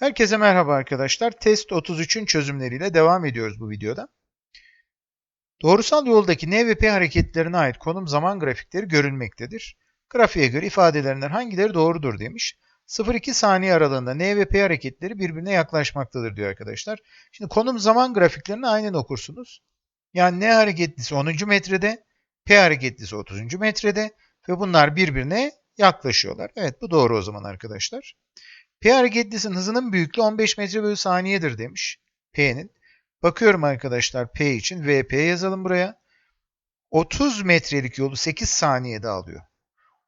Herkese merhaba arkadaşlar. Test 33'ün çözümleriyle devam ediyoruz bu videoda. Doğrusal yoldaki N ve P hareketlerine ait konum zaman grafikleri görülmektedir. Grafiğe göre ifadelerinden hangileri doğrudur demiş. 0-2 saniye aralığında N ve P hareketleri birbirine yaklaşmaktadır diyor arkadaşlar. Şimdi konum zaman grafiklerini aynen okursunuz. Yani N hareketlisi 10. metrede, P hareketlisi 30. metrede ve bunlar birbirine yaklaşıyorlar. Evet bu doğru o zaman arkadaşlar. P hareketlisinin hızının büyüklüğü 15 metre bölü saniyedir demiş. P'nin. Bakıyorum arkadaşlar P için. VP yazalım buraya. 30 metrelik yolu 8 saniyede alıyor.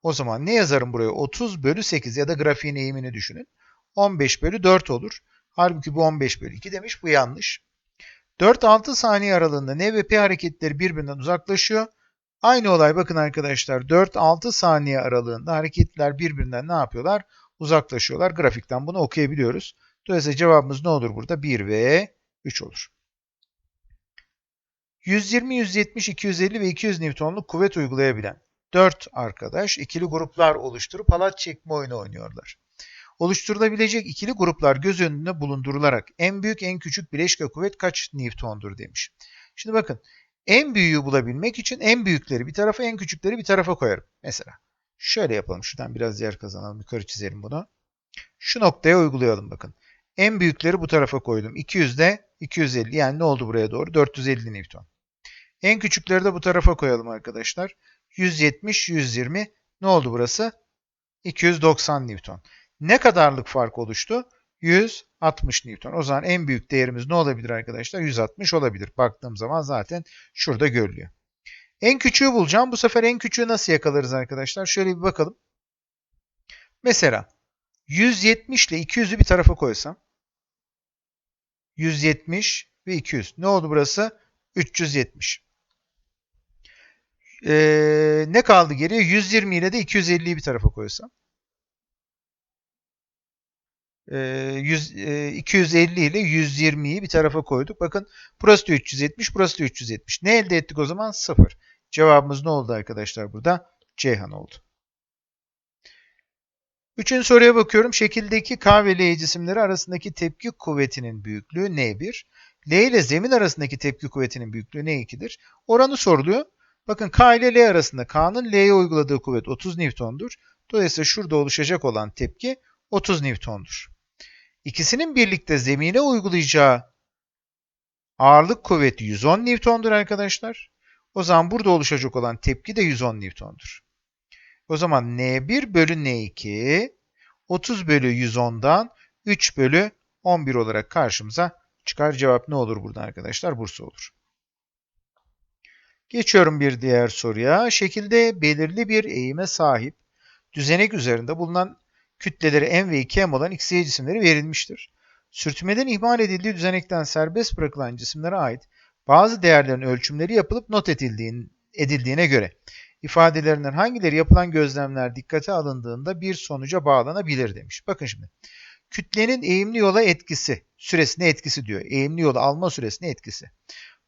O zaman ne yazarım buraya? 30 bölü 8 ya da grafiğin eğimini düşünün. 15 bölü 4 olur. Halbuki bu 15 bölü 2 demiş. Bu yanlış. 4-6 saniye aralığında N ve P hareketleri birbirinden uzaklaşıyor. Aynı olay bakın arkadaşlar 4-6 saniye aralığında hareketler birbirinden ne yapıyorlar? Uzaklaşıyorlar. Grafikten bunu okuyabiliyoruz. Dolayısıyla cevabımız ne olur burada? 1 ve 3 olur. 120, 170, 250 ve 200 Newton'luk kuvvet uygulayabilen 4 arkadaş ikili gruplar oluşturup halat çekme oyunu oynuyorlar. Oluşturulabilecek ikili gruplar göz önünde bulundurularak en büyük en küçük bileşke kuvvet kaç Newton'dur demiş. Şimdi bakın en büyüğü bulabilmek için en büyükleri bir tarafa en küçükleri bir tarafa koyarım. Mesela Şöyle yapalım. Şuradan biraz yer kazanalım. Yukarı çizelim bunu. Şu noktaya uygulayalım bakın. En büyükleri bu tarafa koydum. 200 de 250. Yani ne oldu buraya doğru? 450 Newton. En küçükleri de bu tarafa koyalım arkadaşlar. 170, 120. Ne oldu burası? 290 Newton. Ne kadarlık fark oluştu? 160 Newton. O zaman en büyük değerimiz ne olabilir arkadaşlar? 160 olabilir. Baktığım zaman zaten şurada görülüyor. En küçüğü bulacağım. Bu sefer en küçüğü nasıl yakalarız arkadaşlar? Şöyle bir bakalım. Mesela 170 ile 200'ü bir tarafa koysam 170 ve 200. Ne oldu burası? 370. Ee, ne kaldı geriye? 120 ile de 250'yi bir tarafa koysam. Ee, 100, e, 250 ile 120'yi bir tarafa koyduk. Bakın burası da 370, burası da 370. Ne elde ettik o zaman? 0. Cevabımız ne oldu arkadaşlar burada? Ceyhan oldu. Üçüncü soruya bakıyorum. Şekildeki K ve L cisimleri arasındaki tepki kuvvetinin büyüklüğü N1. L ile zemin arasındaki tepki kuvvetinin büyüklüğü N2'dir. Oranı soruluyor. Bakın K ile L arasında K'nın L'ye uyguladığı kuvvet 30 Newton'dur. Dolayısıyla şurada oluşacak olan tepki 30 Newton'dur. İkisinin birlikte zemine uygulayacağı ağırlık kuvveti 110 Newton'dur arkadaşlar. O zaman burada oluşacak olan tepki de 110 Newton'dur. O zaman N1 bölü N2 30 bölü 110'dan 3 bölü 11 olarak karşımıza çıkar. Cevap ne olur burada arkadaşlar? Bursa olur. Geçiyorum bir diğer soruya. Şekilde belirli bir eğime sahip düzenek üzerinde bulunan kütleleri m ve 2m olan x, y cisimleri verilmiştir. Sürtünmeden ihmal edildiği düzenekten serbest bırakılan cisimlere ait bazı değerlerin ölçümleri yapılıp not edildiğin, edildiğine göre ifadelerinden hangileri yapılan gözlemler dikkate alındığında bir sonuca bağlanabilir demiş. Bakın şimdi. Kütlenin eğimli yola etkisi, süresine etkisi diyor. Eğimli yolu alma süresine etkisi.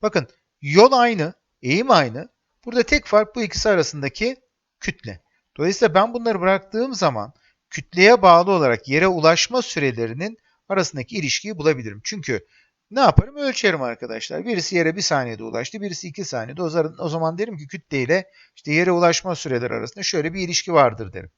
Bakın yol aynı, eğim aynı. Burada tek fark bu ikisi arasındaki kütle. Dolayısıyla ben bunları bıraktığım zaman kütleye bağlı olarak yere ulaşma sürelerinin arasındaki ilişkiyi bulabilirim. Çünkü ne yaparım? Ölçerim arkadaşlar. Birisi yere bir saniyede ulaştı, birisi iki saniyede. O zaman derim ki kütle ile işte yere ulaşma süreleri arasında şöyle bir ilişki vardır derim.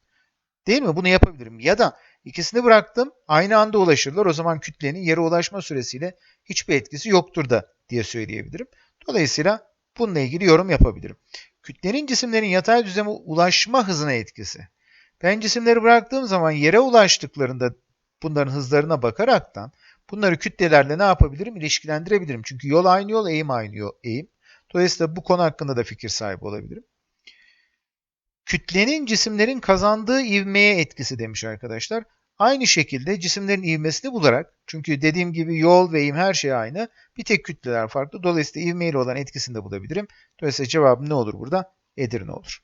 Değil mi? Bunu yapabilirim. Ya da ikisini bıraktım, aynı anda ulaşırlar. O zaman kütlenin yere ulaşma süresiyle hiçbir etkisi yoktur da diye söyleyebilirim. Dolayısıyla bununla ilgili yorum yapabilirim. Kütlenin cisimlerin yatay düzleme ulaşma hızına etkisi. Ben cisimleri bıraktığım zaman yere ulaştıklarında bunların hızlarına bakaraktan Bunları kütlelerle ne yapabilirim? İlişkilendirebilirim. Çünkü yol aynı yol, eğim aynı yol, eğim. Dolayısıyla bu konu hakkında da fikir sahibi olabilirim. Kütlenin cisimlerin kazandığı ivmeye etkisi demiş arkadaşlar. Aynı şekilde cisimlerin ivmesini bularak, çünkü dediğim gibi yol ve eğim her şey aynı, bir tek kütleler farklı. Dolayısıyla ivmeyle olan etkisini de bulabilirim. Dolayısıyla cevabım ne olur burada? Edirne olur.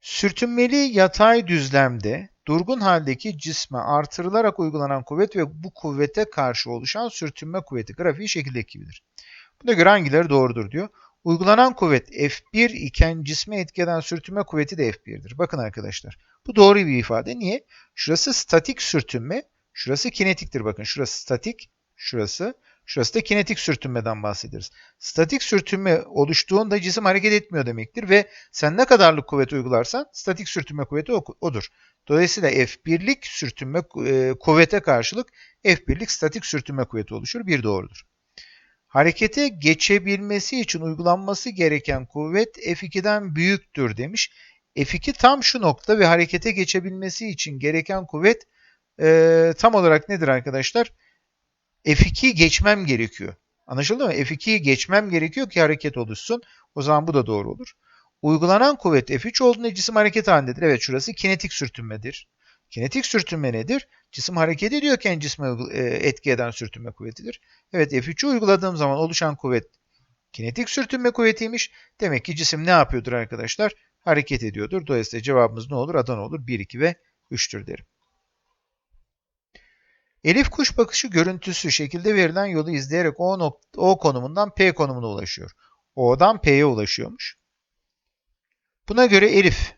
Sürtünmeli yatay düzlemde durgun haldeki cisme artırılarak uygulanan kuvvet ve bu kuvvete karşı oluşan sürtünme kuvveti grafiği şekildeki gibidir. Buna göre hangileri doğrudur diyor. Uygulanan kuvvet F1 iken cisme etki eden sürtünme kuvveti de F1'dir. Bakın arkadaşlar. Bu doğru bir ifade. Niye? Şurası statik sürtünme, şurası kinetiktir. Bakın şurası statik, şurası. Şurası da kinetik sürtünmeden bahsederiz. Statik sürtünme oluştuğunda cisim hareket etmiyor demektir ve sen ne kadarlık kuvvet uygularsan statik sürtünme kuvveti odur. Dolayısıyla F1'lik sürtünme e, kuvvete karşılık F1'lik statik sürtünme kuvveti oluşur. Bir doğrudur. Harekete geçebilmesi için uygulanması gereken kuvvet F2'den büyüktür demiş. F2 tam şu nokta ve harekete geçebilmesi için gereken kuvvet e, tam olarak nedir arkadaşlar? F2'yi geçmem gerekiyor. Anlaşıldı mı? F2'yi geçmem gerekiyor ki hareket oluşsun. O zaman bu da doğru olur. Uygulanan kuvvet F3 olduğunda cisim hareket halindedir. Evet şurası kinetik sürtünmedir. Kinetik sürtünme nedir? Cisim hareket ediyorken cisme e, etki eden sürtünme kuvvetidir. Evet F3'ü uyguladığım zaman oluşan kuvvet kinetik sürtünme kuvvetiymiş. Demek ki cisim ne yapıyordur arkadaşlar? Hareket ediyordur. Dolayısıyla cevabımız ne olur? Adana olur. 1, 2 ve 3'tür derim. Elif kuş bakışı görüntüsü şekilde verilen yolu izleyerek O, nokta, o konumundan P konumuna ulaşıyor. O'dan P'ye ulaşıyormuş. Buna göre Elif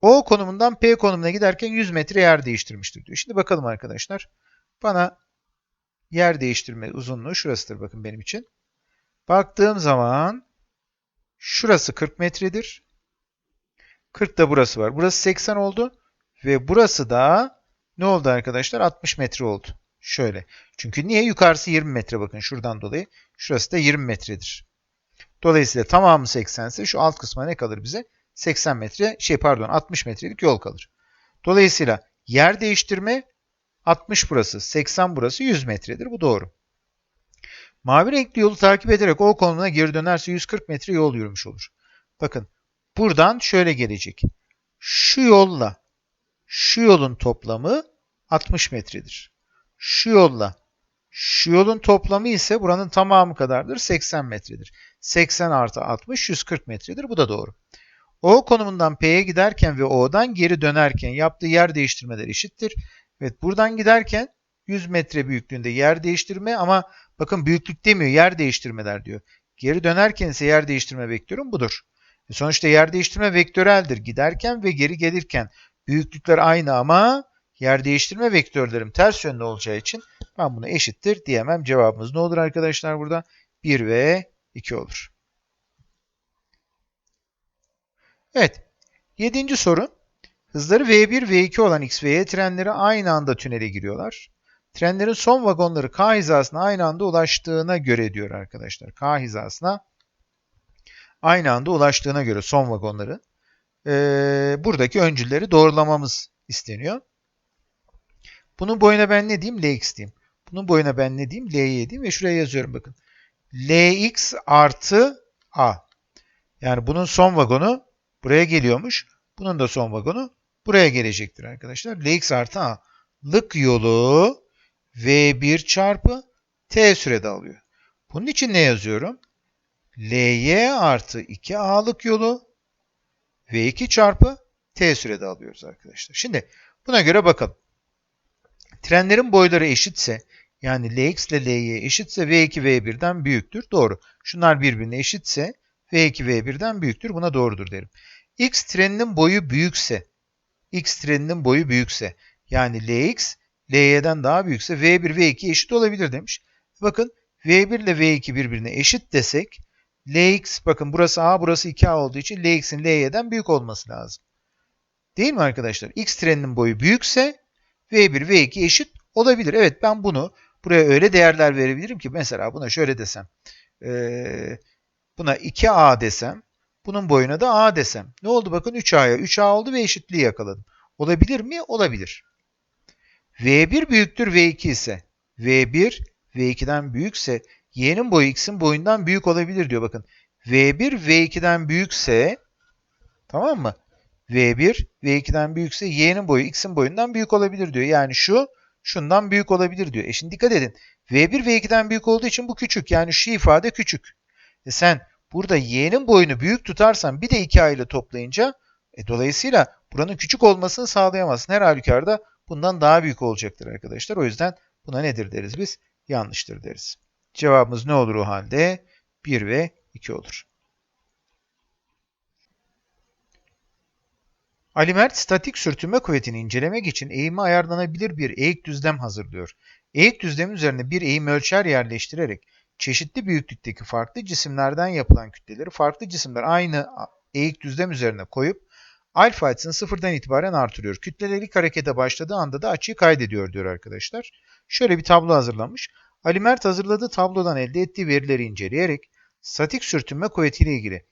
O konumundan P konumuna giderken 100 metre yer değiştirmiştir diyor. Şimdi bakalım arkadaşlar. Bana yer değiştirme uzunluğu şurasıdır bakın benim için. Baktığım zaman şurası 40 metredir. 40 da burası var. Burası 80 oldu. Ve burası da ne oldu arkadaşlar? 60 metre oldu. Şöyle. Çünkü niye? Yukarısı 20 metre bakın şuradan dolayı. Şurası da 20 metredir. Dolayısıyla tamamı 80 ise şu alt kısma ne kalır bize? 80 metre, şey pardon 60 metrelik yol kalır. Dolayısıyla yer değiştirme 60 burası, 80 burası 100 metredir. Bu doğru. Mavi renkli yolu takip ederek o konumuna geri dönerse 140 metre yol yürümüş olur. Bakın buradan şöyle gelecek. Şu yolla şu yolun toplamı 60 metredir. Şu yolla şu yolun toplamı ise buranın tamamı kadardır. 80 metredir. 80 artı 60 140 metredir. Bu da doğru. O konumundan P'ye giderken ve O'dan geri dönerken yaptığı yer değiştirmeler eşittir. Evet buradan giderken 100 metre büyüklüğünde yer değiştirme ama bakın büyüklük demiyor yer değiştirmeler diyor. Geri dönerken ise yer değiştirme vektörüm budur. E sonuçta yer değiştirme vektöreldir. Giderken ve geri gelirken Büyüklükler aynı ama yer değiştirme vektörlerim ters yönde olacağı için ben bunu eşittir diyemem. Cevabımız ne olur arkadaşlar burada? 1 ve 2 olur. Evet. Yedinci soru. Hızları V1, V2 olan X ve Y trenleri aynı anda tünele giriyorlar. Trenlerin son vagonları K hizasına aynı anda ulaştığına göre diyor arkadaşlar. K hizasına aynı anda ulaştığına göre son vagonları e, buradaki öncülleri doğrulamamız isteniyor. Bunun boyuna ben ne diyeyim? Lx diyeyim. Bunun boyuna ben ne diyeyim? Ly diyeyim ve şuraya yazıyorum bakın. Lx artı A. Yani bunun son vagonu buraya geliyormuş. Bunun da son vagonu buraya gelecektir arkadaşlar. Lx artı A. Lık yolu V1 çarpı T sürede alıyor. Bunun için ne yazıyorum? Ly artı 2A'lık yolu V2 çarpı T sürede alıyoruz arkadaşlar. Şimdi buna göre bakalım. Trenlerin boyları eşitse yani Lx ile Ly eşitse V2 V1'den büyüktür. Doğru. Şunlar birbirine eşitse V2 V1'den büyüktür. Buna doğrudur derim. X treninin boyu büyükse X treninin boyu büyükse yani Lx Ly'den daha büyükse V1 V2 eşit olabilir demiş. Bakın V1 ile V2 birbirine eşit desek Lx bakın burası a burası 2a olduğu için Lx'in Ly'den büyük olması lazım. Değil mi arkadaşlar? X treninin boyu büyükse V1 V2 eşit olabilir. Evet ben bunu buraya öyle değerler verebilirim ki mesela buna şöyle desem. Ee, buna 2a desem. Bunun boyuna da a desem. Ne oldu bakın 3a'ya 3a oldu ve eşitliği yakaladım. Olabilir mi? Olabilir. V1 büyüktür V2 ise V1 V2'den büyükse y'nin boyu x'in boyundan büyük olabilir diyor bakın. V1 V2'den büyükse tamam mı? V1 V2'den büyükse y'nin boyu x'in boyundan büyük olabilir diyor. Yani şu şundan büyük olabilir diyor. E şimdi dikkat edin. V1 V2'den büyük olduğu için bu küçük. Yani şu ifade küçük. E sen burada y'nin boyunu büyük tutarsan bir de 2a ile toplayınca e dolayısıyla buranın küçük olmasını sağlayamazsın. Her halükarda bundan daha büyük olacaktır arkadaşlar. O yüzden buna nedir deriz biz? Yanlıştır deriz. Cevabımız ne olur o halde? 1 ve 2 olur. Ali Mert statik sürtünme kuvvetini incelemek için eğimi ayarlanabilir bir eğik düzlem hazırlıyor. Eğik düzlem üzerine bir eğim ölçer yerleştirerek çeşitli büyüklükteki farklı cisimlerden yapılan kütleleri farklı cisimler aynı eğik düzlem üzerine koyup alfa açısını sıfırdan itibaren artırıyor. Kütleler ilk harekete başladığı anda da açıyı kaydediyor diyor arkadaşlar. Şöyle bir tablo hazırlamış. Ali Mert hazırladığı tablodan elde ettiği verileri inceleyerek statik sürtünme kuvvetiyle ilgili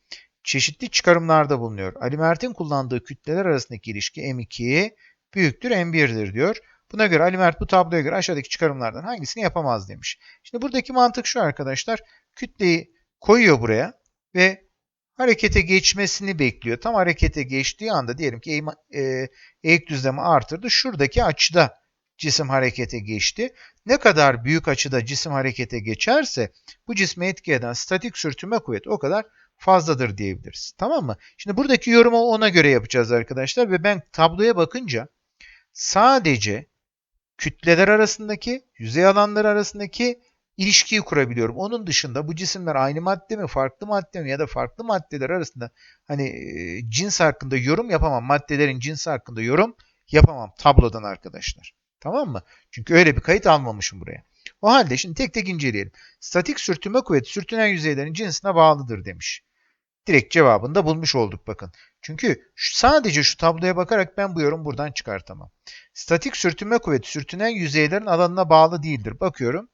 çeşitli çıkarımlarda bulunuyor. Ali Mert'in kullandığı kütleler arasındaki ilişki M2 büyüktür M1'dir diyor. Buna göre Ali Mert bu tabloya göre aşağıdaki çıkarımlardan hangisini yapamaz demiş. Şimdi buradaki mantık şu arkadaşlar. Kütleyi koyuyor buraya ve harekete geçmesini bekliyor. Tam harekete geçtiği anda diyelim ki e, eğik düzlemi artırdı. Şuradaki açıda cisim harekete geçti. Ne kadar büyük açıda cisim harekete geçerse bu cisme etki eden statik sürtünme kuvveti o kadar fazladır diyebiliriz. Tamam mı? Şimdi buradaki yorumu ona göre yapacağız arkadaşlar ve ben tabloya bakınca sadece kütleler arasındaki, yüzey alanları arasındaki ilişkiyi kurabiliyorum. Onun dışında bu cisimler aynı madde mi, farklı madde mi ya da farklı maddeler arasında hani cins hakkında yorum yapamam. Maddelerin cinsi hakkında yorum yapamam tablodan arkadaşlar. Tamam mı? Çünkü öyle bir kayıt almamışım buraya. O halde şimdi tek tek inceleyelim. Statik sürtünme kuvveti sürtünen yüzeylerin cinsine bağlıdır demiş. Direkt cevabını da bulmuş olduk bakın. Çünkü sadece şu tabloya bakarak ben bu yorum buradan çıkartamam. Statik sürtünme kuvveti sürtünen yüzeylerin alanına bağlı değildir. Bakıyorum.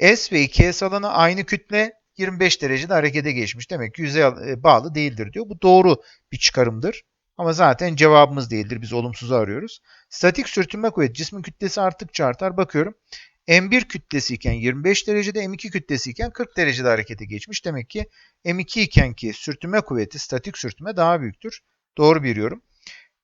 S ve 2S alanı aynı kütle 25 derecede harekete geçmiş. Demek ki yüzey e, bağlı değildir diyor. Bu doğru bir çıkarımdır. Ama zaten cevabımız değildir. Biz olumsuzu arıyoruz. Statik sürtünme kuvveti cismin kütlesi arttıkça artar. Bakıyorum. M1 kütlesi iken 25 derecede, M2 kütlesi iken 40 derecede harekete geçmiş. Demek ki M2 iken ki sürtünme kuvveti, statik sürtünme daha büyüktür. Doğru bir yorum.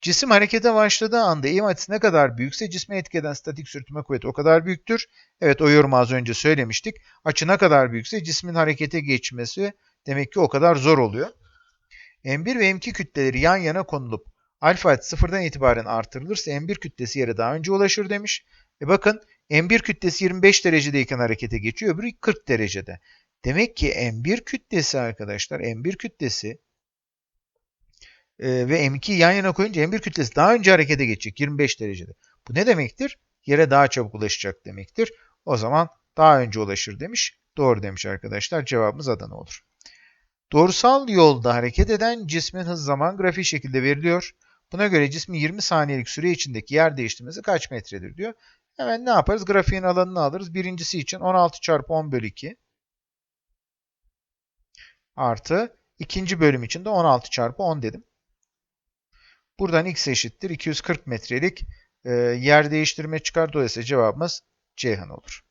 Cisim harekete başladığı anda eğim açısı ne kadar büyükse cisme etki eden statik sürtünme kuvveti o kadar büyüktür. Evet o yorumu az önce söylemiştik. Açı ne kadar büyükse cismin harekete geçmesi demek ki o kadar zor oluyor. M1 ve M2 kütleleri yan yana konulup alfa sıfırdan itibaren artırılırsa M1 kütlesi yere daha önce ulaşır demiş. E bakın M1 kütlesi 25 derecedeyken harekete geçiyor. Öbürü 40 derecede. Demek ki M1 kütlesi arkadaşlar M1 kütlesi e, ve M2'yi yan yana koyunca M1 kütlesi daha önce harekete geçecek 25 derecede. Bu ne demektir? Yere daha çabuk ulaşacak demektir. O zaman daha önce ulaşır demiş. Doğru demiş arkadaşlar. Cevabımız Adana olur. Doğrusal yolda hareket eden cismin hız zaman grafiği şekilde veriliyor. Buna göre cismin 20 saniyelik süre içindeki yer değiştirmesi kaç metredir diyor. Hemen ne yaparız? Grafiğin alanını alırız. Birincisi için 16 çarpı 10 bölü 2 artı ikinci bölüm için de 16 çarpı 10 dedim. Buradan x eşittir 240 metrelik e, yer değiştirme çıkar. Dolayısıyla cevabımız Ceyhan olur.